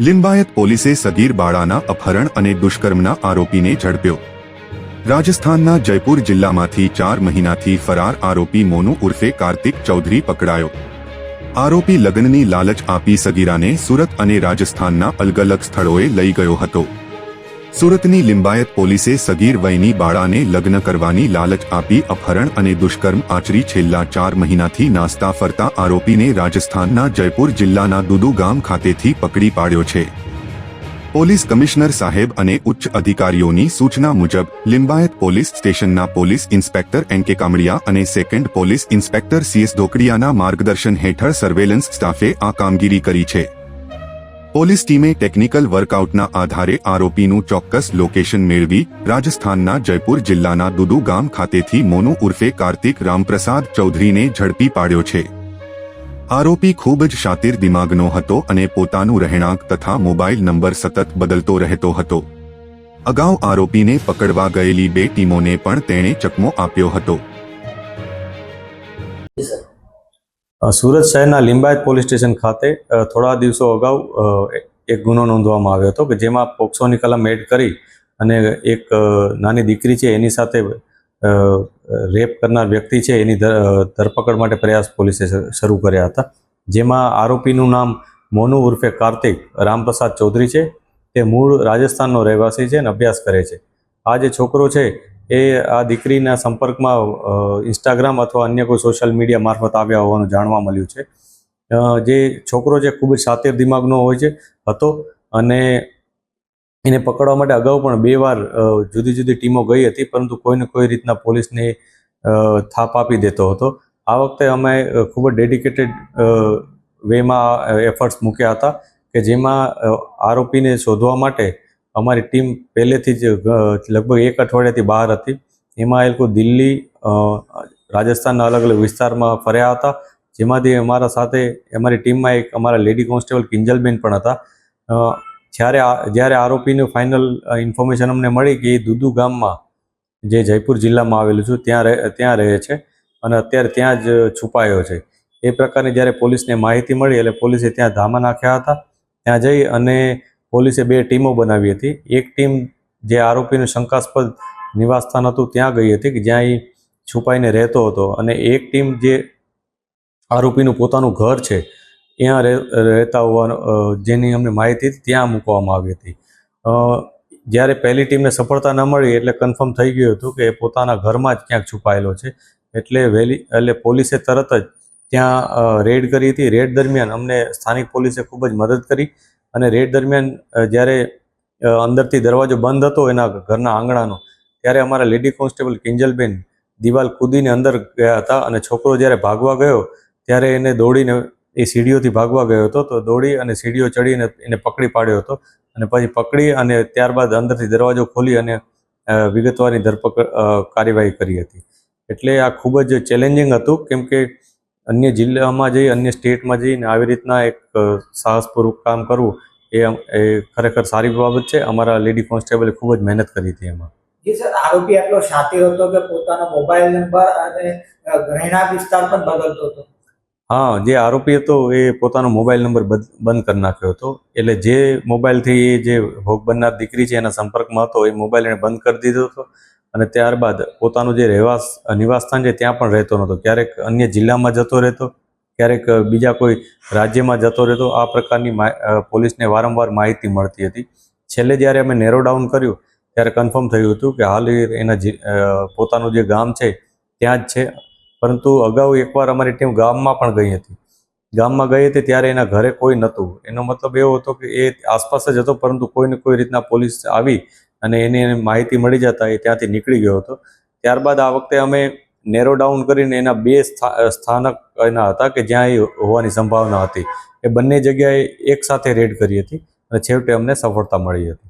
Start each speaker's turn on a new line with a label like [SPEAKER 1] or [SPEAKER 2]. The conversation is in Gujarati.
[SPEAKER 1] લિંબાયત પોલીસે સગીર બાળાના અપહરણ અને દુષ્કર્મના આરોપીને ઝડપ્યો. રાજસ્થાનના જયપુર જિલ્લામાંથી ચાર મહિનાથી ફરાર આરોપી મોનુ ઉર્ફે કાર્તિક ચૌધરી પકડાયો. આરોપી લગ્નની લાલચ આપી સગીરાને સુરત અને રાજસ્થાનના અલગ અલગ સ્થળોએ લઈ ગયો હતો. સુરતની લિંબાયત પોલીસે સગીર વયની બાળાને લગ્ન કરવાની લાલચ આપી અપહરણ અને દુષ્કર્મ આચરી છેલ્લા ચાર મહિનાથી નાસ્તા ફરતા આરોપીને રાજસ્થાનના જયપુર જિલ્લાના દુદુ ગામ ખાતેથી પકડી પાડ્યો છે. પોલીસ કમિશનર સાહેબ અને ઉચ્ચ અધિકારીઓની સૂચના મુજબ, લિંબાયત પોલીસ સ્ટેશનના police inspector N K Kamdiya અને સેકન્ડ પોલીસ ઇન્સ્પેક્ટર સીએસ ધોકડિયાના માર્ગદર્શન હેઠળ સર્વેલન્સ સ્ટાફે આ કામગીરી કરી છે. પોલીસ ટીમે ટેકનિકલ વર્કઆઉટના આધારે આરોપીનું ચોક્કસ લોકેશન મેળવી રાજસ્થાનના જયપુર જિલ્લાના દુદુ ગામ ખાતેથી મોનુ ઉર્ફે કાર્તિક રામપ્રસાદ ચૌધરીને ઝડપી પાડ્યો છે. આરોપી ખૂબ જ શાતિર દિમાગનો હતો અને પોતાનું રહેણાંક તથા મોબાઈલ નંબર સતત બદલતો રહેતો હતો. અગાઉ આરોપીને પકડવા ગયેલી બે ટીમોને પણ તેણે ચકમો આપ્યો હતો.
[SPEAKER 2] સુરત શહેરના લિંબાયત પોલીસ સ્ટેશન ખાતે થોડા દિવસો અગાઉ એક ગુનો નોંધવામાં આવ્યો હતો કે જેમાં પોક્સોની કલમ એડ કરી અને એક નાની દીકરી છે એની સાથે રેપ કરનાર વ્યક્તિ છે એની ધરપકડ માટે પ્રયાસ પોલીસે શરૂ કર્યા હતા. જેમાં આરોપીનું નામ મોનુ ઉર્ફે કાર્તિક રામપ્રસાદ ચૌધરી છે. તે મૂળ રાજસ્થાનનો રહેવાસી છે અને અભ્યાસ કરે છે. આ જે છોકરો છે એ આ દીકરીના સંપર્કમાં ઇન્સ્ટાગ્રામ અથવા અન્ય કોઈ સોશિયલ મીડિયા મારફત આવ્યા હોવાનું જાણવા મળ્યું છે. જે છોકરો છે ખૂબ જ સાતેર દિમાગનો હોય છે, હતો અને એને પકડવા માટે અગાઉ પણ બે વાર જુદી જુદી ટીમો ગઈ હતી, પરંતુ કોઈને કોઈ રીતના પોલીસને થાપ આપી દેતો હતો. આ વખતે અમે ખૂબ જ ડેડિકેટેડ વેમાં એફર્ટ્સ મૂક્યા હતા કે જેમાં આરોપીને શોધવા માટે અમારી ટીમ પહેલેથી જ લગભગ એક અઠવાડિયાથી બહાર હતી. એમાં એ લોકો દિલ્હી રાજસ્થાનના અલગ અલગ વિસ્તારમાં ફર્યા હતા. જેમાંથી અમારા સાથે, અમારી ટીમમાં એક અમારા લેડી કોન્સ્ટેબલ કિંજલબેન પણ હતા. જ્યારે જ્યારે આરોપીનું ફાઇનલ ઇન્ફોર્મેશન અમને મળી કે એ દુદુ ગામમાં, જે જયપુર જિલ્લામાં આવેલું છે, ત્યાં રહે ત્યાં રહે છે અને અત્યારે ત્યાં જ છુપાયો છે. એ પ્રકારની જ્યારે પોલીસને માહિતી મળી એટલે પોલીસે ત્યાં ધામા નાખ્યા હતા. ત્યાં જઈ અને પોલીસે બે ટીમો બનાવી હતી. એક ટીમ જે આરોપીનું શંકાસ્પદ નિવાસસ્થાન હતું, ત્યાં ગઈ હતી કે જ્યાં એ છુપાઈને રહેતો હતો. અને એક ટીમ જે આરોપીનું પોતાનું ઘર છે, ત્યાં રહે- રહેતા હોવાનું જેની અમને માહિતી હતી, ત્યાં મૂકવામાં આવી હતી. જ્યારે પહેલી ટીમને સફળતા ન મળી એટલે કન્ફર્મ થઈ ગયું હતું કે પોતાના ઘરમાં જ ક્યાંક છુપાયેલો છે. એટલે વહેલી એટલે પોલીસે તરત જ ત્યાં રેડ કરી હતી. રેડ દરમિયાન અમને સ્થાનિક પોલીસે ખૂબ જ મદદ કરી. અને રેડ દરમિયાન જ્યારે અંદરથી દરવાજો બંધ હતો એના ઘરના આંગણાનો, ત્યારે અમારા લેડી કોન્સ્ટેબલ કિંજલબેન દિવાલ કૂદીને અંદર ગયા હતા અને છોકરો જ્યારે ભાગવા ગયો, ત્યારે એને દોડીને એ સીડીઓથી ભાગવા ગયો હતો. તો દોડી અને સીડીઓ ચડીને એને પકડી પાડ્યો હતો અને પછી પકડી અને ત્યારબાદ અંદરથી દરવાજો ખોલી અને વિગતવારની ધરપકડ કાર્યવાહી કરી હતી. એટલે આ ખૂબ જ ચેલેન્જિંગ હતું, કેમ કે અન્ય જિલ્લામાં જઈ અન્ય સ્ટેટમાં જઈને આવી રીતના એક સાહસપૂર્વક કામ કરવું એ એ ખરેખર સારી બાબત છે. અમારા લેડી કોન્સ્ટેબલે ખૂબ જ મહેનત કરી હતી એમાં.
[SPEAKER 3] જી સર આરોપી આટલો શાતિર હતો કે પોતાનો મોબાઈલ નંબર અને રહેણાંક વિસ્તાર પણ બદલતો હતો.
[SPEAKER 2] હા જે આરોપી હતો એ પોતાનો મોબાઈલ નંબર બંધ કરી નાખ્યો હતો. એટલે જે મોબાઈલથી એ જે ભોગ બનનાર દીકરી છે એના સંપર્કમાં હતો એ મોબાઈલ એને બંધ કરી દીધો હતો. અને ત્યારબાદ પોતાનું જે રહેવાસ નિવાસસ્થાન છે, ત્યાં પણ રહેતો નહોતો. ક્યારેક અન્ય જિલ્લામાં જતો રહેતો, ક્યારેક બીજા કોઈ રાજ્યમાં જતો રહેતો, આ પ્રકારની પોલીસને વારંવાર માહિતી મળતી હતી. છેલ્લે જ્યારે અમે નેરો ડાઉન કર્યું, ત્યારે કન્ફર્મ થયું હતું કે હાલ એના પોતાનું જે ગામ છે, ત્યાં જ છે. પરંતુ અગાઉ એકવાર અમારી ટીમ ગામમાં પણ ગઈ હતી. ગામમાં ગઈ હતી ત્યારે એના ઘરે કોઈ નહોતું. એનો મતલબ એવો હતો કે એ આસપાસ જ હતો, પરંતુ કોઈને કોઈ રીતના પોલીસ આવી અને એની એને માહિતી મળી જતા એ ત્યાંથી નીકળી ગયો હતો. ત્યારબાદ આ વખતે અમે નેરો ડાઉન કરીને એના બે સ્થા- સ્થાનક એના હતા કે જ્યાં એ હોવાની સંભાવના હતી. એ બંને જગ્યાએ એક સાથે રેડ કરી હતી અને છેવટે અમને સફળતા મળી હતી.